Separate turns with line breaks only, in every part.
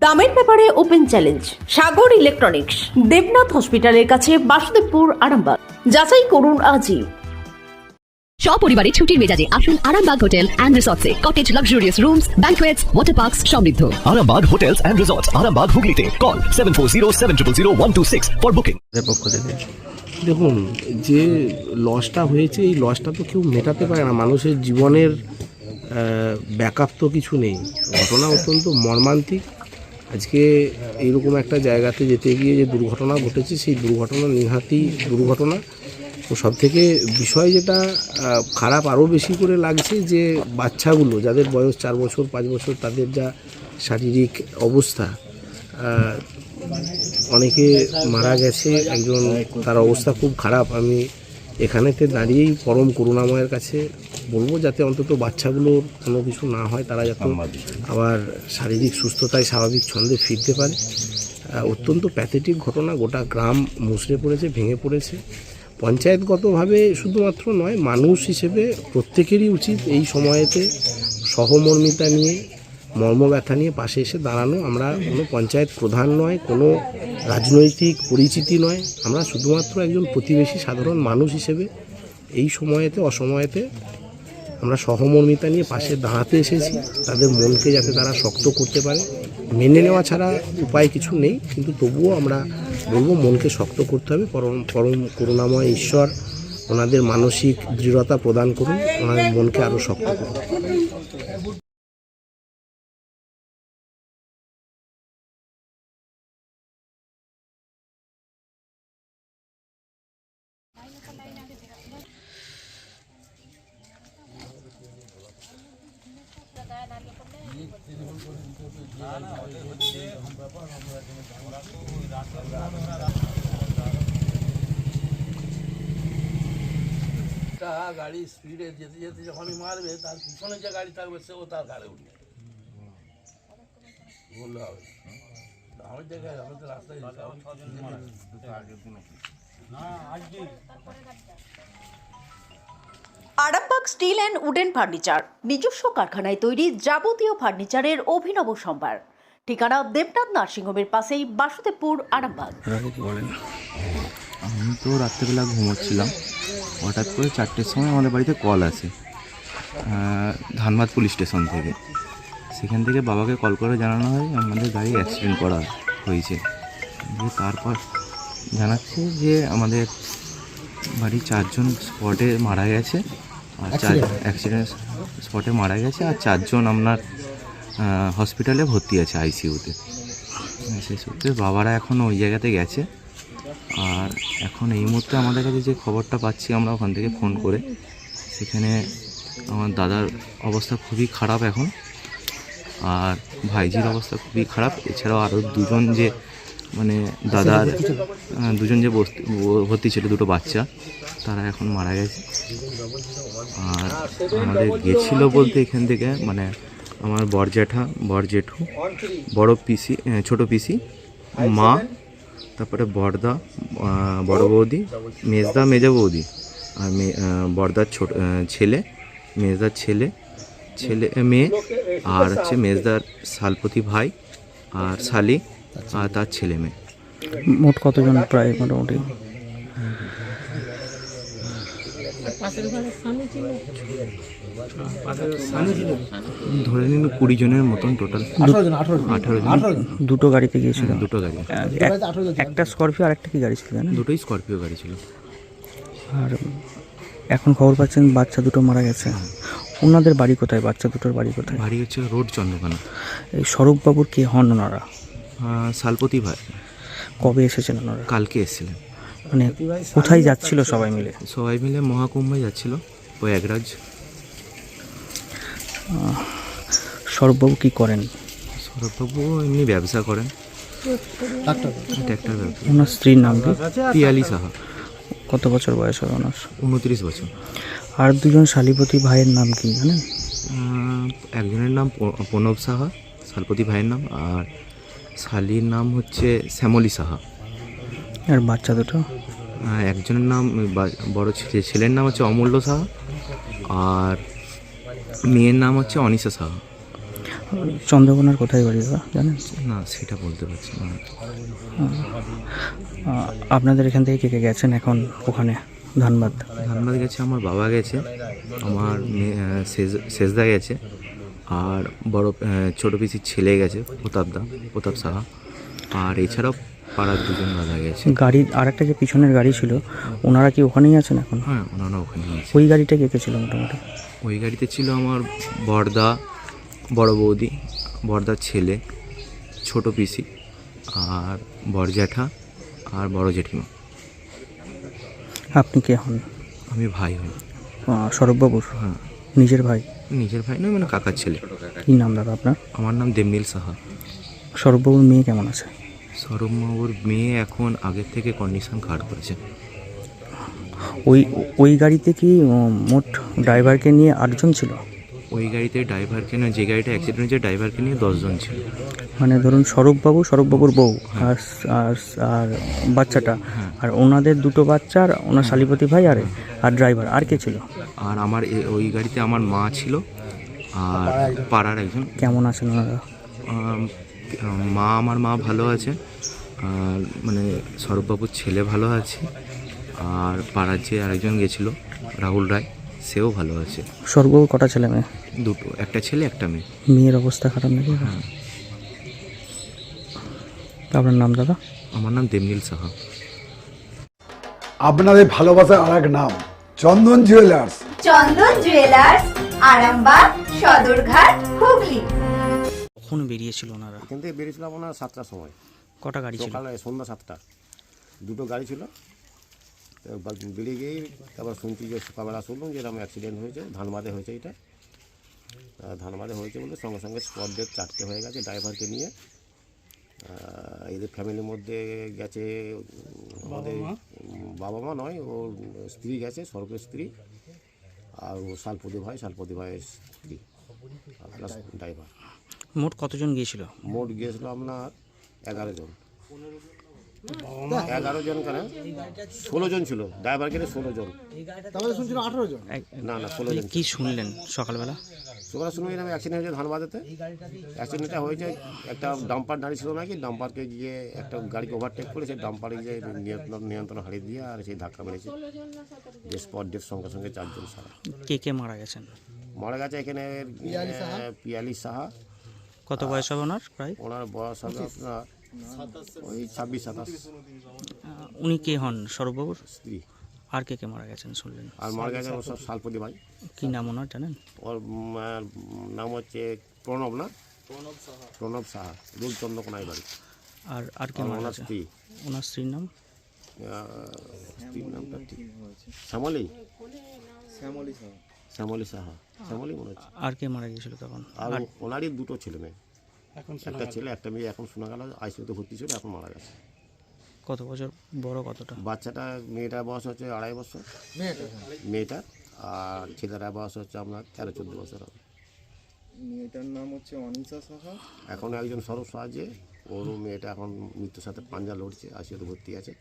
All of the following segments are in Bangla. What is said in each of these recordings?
দামের ব্যাপারে open challenge Sagar electronics Debnath হসপিটালের কাছে বাসুদেবপুর আরামবাগ। যাচাই করুন আজই।
সপরিবারে ছুটির মেজাজে আসুন Arambagh hotel and রিসর্টসে। Cottage luxurious rooms banquets water parks সমৃদ্ধ।
Arambag Hotels and Resorts, Arambag Hooghly Call 740 for booking.
তাদের পক্ষ থেকে।
দেখুন যে লসটা হয়েছে এই লসটা তো কেউ মেটাতে পারে না। মানুষের জীবনের ব্যাকআপ তো কিছু নেই। ঘটনা অত্যন্ত মর্মান্তিক। আজকে এইরকম একটা জায়গাতে যেতে গিয়ে যে দুর্ঘটনা ঘটেছে, সেই দুর্ঘটনা নিহাতি দুর্ঘটনা। তো সব থেকে বিষয় যেটা খারাপ আরও বেশি করে লাগছে যে বাচ্চাগুলো, যাদের বয়স চার বছর, পাঁচ বছর, তাদের যা শারীরিক অবস্থা অনেকে মারা গেছে, একজন, তার অবস্থা খুব খারাপ। আমি এখানেতে দাঁড়িয়েই পরম করুণাময়ের কাছে বলব যাতে অন্তত বাচ্চাগুলোর কোনো কিছু না হয় তারা যাতে আবার শারীরিক সুস্থতায় স্বাভাবিক ছন্দে ফিরতে পারে। অত্যন্ত প্যাথেটিক ঘটনা গোটা গ্রাম মুসড়ে পড়েছে ভেঙে পড়েছে। পঞ্চায়েতগতভাবে শুধুমাত্র নয় মানুষ হিসেবে প্রত্যেকেরই উচিত এই সময়েতে সহমর্মিতা নিয়ে মর্মব্যথা নিয়ে পাশে এসে দাঁড়ানো। আমরা কোনো পঞ্চায়েত প্রধান নয় কোনো রাজনৈতিক পরিচিতি নয়। আমরা শুধুমাত্র একজন প্রতিবেশী সাধারণ মানুষ হিসেবে এই সময়েতে অসময়েতে আমরা সহমর্মিতা নিয়ে পাশে দাঁড়াতে এসেছি। তাদের মনকে যাতে তারা শক্ত করতে পারে। মেনে নেওয়া ছাড়া উপায় কিছু নেই, কিন্তু তবুও আমরা বলব মনকে শক্ত করতে হবে। পরম পরম করুণাময় ঈশ্বর ওনাদের মানসিক দৃঢ়তা প্রদান করুন। ওনাদের মনকে আরও শক্ত করুন।
গাড়ি স্পিডে যেতে যেতে যখনই মারবে তার পিছনে যে গাড়ি থাকবে সেও তার গাড়ি উঠবে। বললে হবে আমি দেখে আমি তো রাস্তায়
Arambagh steel and wooden furniture নিজস্ব কারখানায় তৈরি যাবতীয় ফার্নিচারের অভিনব সম্ভার। ঠিকানা দেবনাথ নার্সিংহোমের পাশেই বাসুদেবপুর আরামবাগ।
বলেন? আমি তো রাত্রেবেলা ঘুমোচ্ছিলাম। হঠাৎ করে চারটের সময় আমাদের বাড়িতে কল আহ, ধানবাদ পুলিশ স্টেশন থেকে। সেখান থেকে বাবাকে কল করে জানানো হয় আমাদের গাড়ি অ্যাক্সিডেন্ট করা হয়েছে। তারপর জানাচ্ছে যে আমাদের বাড়ির চারজন স্পটে মারা গেছে। অ্যাক্সিডেন্ট স্পটে মারা গেছে আর চারজন আপনার হসপিটালে ভর্তি আছে আইসিইউতে সেই সূত্রে বাবারা এখন ওই জায়গাতে গেছে। আর এখন এই মুহূর্তে আমাদের কাছে যে খবরটা পাচ্ছি আমরা ওখান থেকে ফোন করে সেখানে আমার দাদার অবস্থা খুবই খারাপ এখন। আর ভাইজির অবস্থা খুবই খারাপ। এছাড়াও আরও দুজন যে মানে দাদার দুজন যে ভর্তি ছিল, দুটো বাচ্চা, তারা এখন মারা গেছে। আর আমাদের গেছিল বলতে এখান থেকে মানে আমার বর জ্যাঠা, বর জেঠু, বড় পিসি ছোট পিসি, মা, তারপরে বড়দা বড় বৌদি, মেজদা, মেজা বৌদি, আর বড়দার ছোট ছেলে, মেজদার ছেলে ছেলে, মেয়ে, আর হচ্ছে মেজদার শালপতি ভাই, আর শালি আর তার ছেলে মেয়ে।
মোট কতজন প্রায় মোটামুটি?
ধরে নিন কুড়ি জনের মতন টোটাল আঠারো জন
দুটো গাড়িতে গিয়েছিল।
দুটো গাড়ি।
একটা স্করপিও আর একটা কি গাড়ি ছিল
দুটোই স্করপিও গাড়ি ছিল।
আর এখন খবর পাচ্ছেন বাচ্চা দুটো মারা গেছে। ওনাদের বাড়ি কোথায়? বাচ্চা দুটোর বাড়ি কোথায়?
বাড়ি হচ্ছে রোড চন্দ্রকোনা।
এই স্বরূপবাবুর কে হন ওনারা?
আহ, শালপতি ভাই।
কবে এসেছেন ওনারা
কালকে এসেছিলেন।
মানে কোথায় যাচ্ছিল সবাই মিলে?
সবাই মিলে মহাকুম্ভে যাচ্ছিল প্রয়াগরাজ।
স্বরূপবাবু কি করেন?
সৌরভবাবু এমনি ব্যবসা করেন। ট্র্যাক্টর ব্যবসা।
ওনার স্ত্রীর নাম কি?
পিয়ালি সাহা।
কত বছর বয়স হবে ওনার?
উনত্রিশ বছর।
আর দুজন শালীপতি ভাইয়ের নাম কি জানেন?
একজনের নাম প্রণব সাহা শালপতি ভাইয়ের নাম আর শালির নাম হচ্ছে শ্যামলী সাহা।
আর বাচ্চা দুটো?
একজনের নাম বড় ছে- ছেলের নাম হচ্ছে অমূল্য সাহা আর মেয়ের নাম হচ্ছে অনিশা সাহা।
চন্দ্রকোনার কোথায় বাড়ি দাদা জানেন?
না সেটা বলতে পারছি না।
আপনাদের এখান থেকে কে কে গেছেন এখন ওখানে ধানবাদ?
ধানবাদ গেছে আমার বাবা গেছে আমার সেজদা গেছে। আর বড় ছোট পিসির ছেলে গেছে প্রতাপদা প্রতাপ সাহা। আর এছাড়াও পাড়ার দুজন দাদা গেছে।
গাড়ি আর একটা যে পিছনের গাড়ি ছিল ওনারা কি ওখানেই আছেন এখন?
হ্যাঁ ওনারা ওখানে আছে।
ওই গাড়িটা কে কে ছিল মোটামুটি?
ওই গাড়িতে ছিল আমার বড়দা বড় বৌদি বড়দার ছেলে ছোট পিসি আর বড় জ্যাঠা আর বড় জেঠিমা।
আপনি কে হন?
আমি ভাই হই।
আহ, সৌরভবাবুর
হ্যাঁ।
নিজের ভাই?
নিজের ভাই নয় মানে কাকার ছেলে।
কী নাম দাদা আপনার?
আমার নাম দেবনীল সাহা।
সৌরভবাবুর মেয়ে কেমন আছে?
সৌরভবাবুর মেয়ে এখন আগের থেকে কন্ডিশন খারাপ করেছে।
ওই ওই গাড়িতে কি মোট ড্রাইভারকে নিয়ে আটজন ছিল?
ওই গাড়িতে ড্রাইভারকে না যে গাড়িটা অ্যাক্সিডেন্ট হয়েছে ড্রাইভারকে নিয়ে দশজন ছিল।
মানে ধরুন স্বরূপবাবু স্বরূপবাবুর বউ আর আর আর বাচ্চাটা। আর ওনাদের দুটো বাচ্চা আর ওনার শালিপতি ভাই আর আর ড্রাইভার। আর কে ছিল?
আর আমার এ- ওই গাড়িতে আমার মা ছিল আর পাড়ার একজন।
কেমন আছেন ওনারা?
মা আমার মা ভালো আছে আর মানে সৌরভবাবুর ছেলে ভালো আছে আর পাড়ার যে আরেকজন গেছিল রাহুল রায় সেও ভালো আছে।
স্বরূপবাবুর কটা ছেলে মেয়ে?
দুটো একটা ছেলে একটা মেয়ে।
মেয়ের অবস্থা খারাপ নাকি?
হ্যাঁ।
আপনার নাম দাদা?
আমার নাম দেবনীল সাহা।
আপনাদের ভালোবাসার আর এক নাম চন্দন জুয়েলার্স।
চন্দন জুয়েলার্স আরামবাগ সদরঘাট হুগলি।
কখন বেরিয়েছিল ওনারা?
এখান থেকে বেরিয়েছিলাম আপনার সাতটার সময়।
কটা গাড়ি ছিল?
সকালে সন্ধ্যা সাতটা। দুটো গাড়ি ছিল। তো বা- বেরিয়ে গিয়েই তারপর শুনছি যে সকালবেলা শুনলাম যে এরকম অ্যাক্সিডেন্ট হয়েছে ধানবাদে হয়েছে এটা। ধানবাদে হয়েছে বলে সঙ্গে সঙ্গে স্পট ডেট চারটে হয়ে গেছে ড্রাইভারকে নিয়ে। এদের ফ্যামিলির মধ্যে গেছে আমাদের বাবা মা নয় ওর স্ত্রী গেছে সর্বের স্ত্রী। আর ও শালপতি ভাই শালপতি ভাইয়ের স্ত্রী। প্লাস ড্রাইভার
মোট কতজন গিয়েছিল?
মোট গিয়েছিল আপনার এগারো জন। এগারো জন কেন? ষোলো জন ছিল। ড্রাইভার কেটে ষোলো জন।
এক-
না না ষোলো জন।
কি শুনলেন সকালবেলা?
সকালে শুনে এরকম অ্যাক্সিডেন্ট হয়েছে ধানবাদেতে। অ্যাক্সিডেন্টটা হয়েছে একটা ডাম্পার দাঁড়িয়ে ছিল নাকি ডাম্পারকে গিয়ে একটা গাড়িকে ওভারটেক করে সেই ডাম্পারে গিয়ে নিয়ন্ত্রণ নিয়ন্ত্রণ হারিয়ে দিয়ে আর সেই ধাক্কা মেরেছে। যে স্পট ডেট সঙ্গে সঙ্গে চারজন সারা
কে কে মারা গেছেন?
মারা গেছে এখানে পিয়ালি সাহা।
কত বয়স হবে ওনার প্রায়?
ওনার বয়স হবে আপনার ওই ছাব্বিশ সাতাশ।
উনি কে হন সৌরভবাবুর?
স্ত্রী।
আর কে কে মারা গেছেন শুনলেন?
আর মারা গেছে ওর সব শালপতি ভাই।
কি নাম ওনার জানেন?
ওর নাম হচ্ছে প্রণব না? প্রণব সাহা। রুল চন্দ্রকোনায় বাড়ি।
আর আর কে মারা গেছে?
স্ত্রী।
ওনার স্ত্রীর নাম?
স্ত্রীর নামটা ঠিক শ্যামলী। শ্যামলী সাহা। শ্যামলী মনে হচ্ছে।
আর কে মারা গিয়েছিল তখন?
আর ওনারই দুটো ছেলে মেয়ে একটা ছেলে একটা মেয়ে এখন শোনা গেল আইসিউতে ভর্তি ছিল এখন মারা গেছে।
কত বছর? বড় কতটা?
বাচ্চাটা মেয়েটার বয়স হচ্ছে আড়াই বছর। মেয়েটা? আর ছেলেটার বয়স হচ্ছে আপনার তেরো চোদ্দ বছর হবে।
মেয়েটার নাম হচ্ছে অনিশা সাহা।
এখন একজন সরব সাহায্যে ওর মেয়েটা এখন মৃত্যুর সাথে পাঞ্জা লড়ছে আইসিউতে ভর্তি আছে।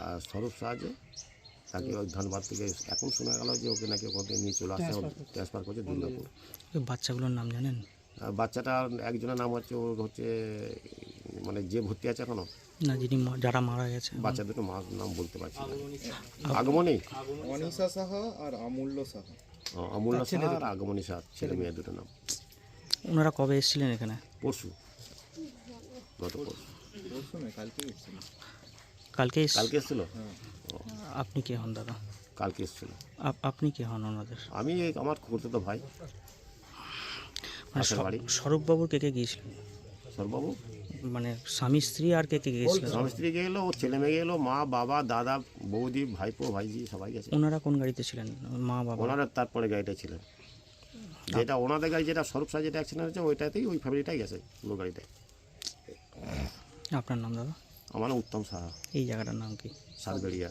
আর স্বরূপ সাহায্যে তাকে ওই ধানবাদ থেকে এখন শোনা গেল যে ওকে নাকি ওখান থেকে নিয়ে চলে আসছে ট্রান্সফার করছে দুর্গাপুর।
বাচ্চাগুলোর নাম জানেন?
বাচ্চাটার একজনের নাম হচ্ছে ওর হচ্ছে মানে যে ভর্তি আছে এখনও
না যিনি যারা মারা গেছে।
বাচ্চা দুটো মা নাম বলতে পারছি না। আগমনী
অনিশা সাহা আর আমূল্য সাহা।
ও, অমূল্য সাহা আর আগমনী সাহা ছেলে মেয়ে দুটো নাম।
ওনারা কবে এসেছিলেন এখানে?
পরশু। গত পরশু।
কালকে এসেছিল।
কালকে এস-
কালকে এসেছিল?
আপনি কে হন দাদা?
কালকে এসেছিল।
আপ- আপনি কে হন ওনাদের?
আমি আমার তো ভাই।
স্বরূপবাবুর কে কে গিয়েছিলেন?
সরবাবু
মানে স্বামী স্ত্রী আর কে কে গিয়েছিলেন?
স্বামী স্ত্রী গেলো ওর ছেলে মেয়ে গেলো মা বাবা দাদা বৌদি ভাইপো ভাইজি সবাই গেছে।
ওনারা কোন গাড়িতে ছিলেন? মা বাবা?
ওনারা তারপরে গাড়িটা ছিল যেটা ওনাদের গাড়ি যেটা স্বরূপ সাহা যেটা অ্যাক্সিডেন্ট হয়েছে ওইটাতেই ওই ফ্যামিলিটাই গেছে পুরো গাড়িটায়
আপনার নাম দাদা?
আমার উত্তম সাহা।
এই জায়গাটার নাম কি?
সাতবেড়িয়া